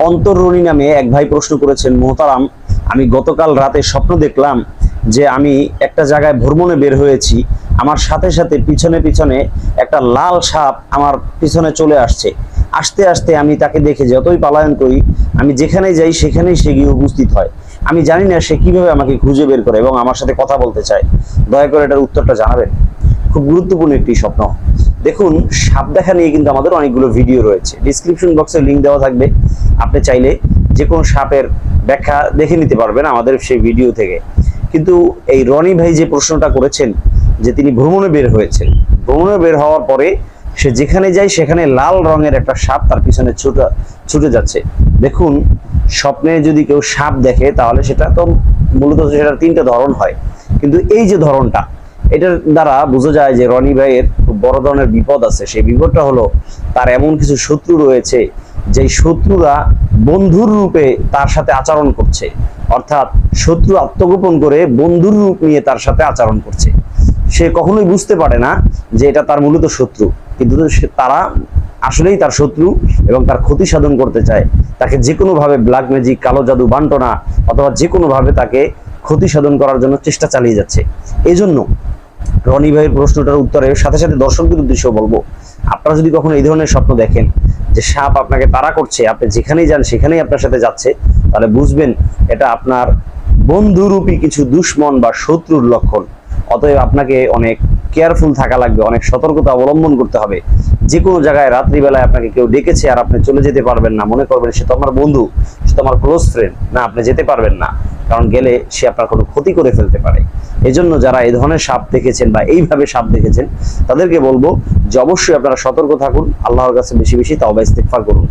অন্তররণী নামে এক ভাই প্রশ্ন করেছেন, মোহতারাম, আমি গতকাল রাতে স্বপ্ন দেখলাম যে আমি একটা জায়গায় ভ্রমণে বের হয়েছি। আমার সাথে সাথে পিছনে পিছনে একটা লাল সাপ আমার পিছনে চলে আসছে। আস্তে আস্তে আমি তাকে দেখে যতই পালায়ন করি, আমি যেখানে যাই সেখানেই সে গিয়ে উপস্থিত হয়। আমি জানি না সে কীভাবে আমাকে খুঁজে বের করে এবং আমার সাথে কথা বলতে চায়। দয়া করে এটার উত্তরটা জানাবেন। খুব গুরুত্বপূর্ণ একটি স্বপ্ন। দেখুন সাপ দেখা নিয়ে কিন্তু আমাদের অনেকগুলো ভিডিও রয়েছে। ডিসক্রিপশন বক্সে লিংক দেওয়া থাকবে। আপনি চাইলে যে কোনো সাপের ব্যাখ্যা দেখে নিতে পারবেন আমাদের সেই ভিডিও থেকে। কিন্তু এই রনি ভাই যে প্রশ্নটা করেছেন, যে তিনি ভ্রমণে বের হয়েছেন, ভ্রমণে বের হওয়ার পরে সে যেখানে যায়, সেখানে লাল রঙের একটা সাপ তার পিছনে ছুটে ছুটে যাচ্ছে। দেখুন, স্বপ্নে যদি কেউ সাপ দেখে, তাহলে সেটা তো মূলত সেটার তিনটা ধরন হয়। কিন্তু এই যে ধরনটা এটার দ্বারা বোঝা যায় যে রনি ভাইয়ের খুব বড় ধরনের বিপদ আছে। সেই বিপদটা হলো তার এমন কিছু শত্রু রয়েছে যে শত্রুরা বন্ধুর রূপে তার সাথে আচরণ করছে। অর্থাৎ শত্রু আত্মগোপন করে বন্ধুর রূপ নিয়ে তার সাথে আচরণ করছে। সে কখনোই বুঝতে পারে না যে এটা তার মূলত শত্রু, কিন্তু তারা আসলেই তার শত্রু এবং তার ক্ষতি সাধন করতে চায়। তাকে যে কোনো ভাবে ব্ল্যাক ম্যাজিক কালো জাদু, বান্টনা অথবা যে কোনো ভাবে তাকে ক্ষতি সাধন করার জন্য চেষ্টা চালিয়ে যাচ্ছে। এই জন্য রনি ভাইয়ের প্রশ্নটার উত্তরে সাথে সাথে দর্শকদের উদ্দেশ্যে বলব, আপনারা যদি কখনো এই ধরনের স্বপ্ন দেখেন যে সাপ আপনাকে তাড়া করছে, আপনি যেখানেই যান সেখানেই আপনার সাথে যাচ্ছে, তাহলে বুঝবেন এটা আপনার বন্ধুরূপী কিছু দুশ্মন বা শত্রুর লক্ষণ। অতএব আপনাকে অনেক কেয়ারফুল থাকা লাগবে, অনেক সতর্কতা অবলম্বন করতে হবে। যে কোনো জায়গায় রাত্রিবেলায় আপনাকে কেউ ডেকেছে আর আপনি চলে যেতে পারবেন না। মনে করবেন সে তো আমার বন্ধু, সে তো আমার ক্লোজ ফ্রেন্ড না, আপনি যেতে পারবেন না, কারণ গেলে সে আপনার কোনো ক্ষতি করে ফেলতে পারে। এজন্য যারা এই ধরনের সাপ দেখেছেন বা এইভাবে সাপ দেখেছেন, তাদেরকে বলব যে অবশ্যই আপনারা সতর্ক থাকুন, আল্লাহর কাছে বেশি বেশি তাওবা ইস্তেগফার করুন।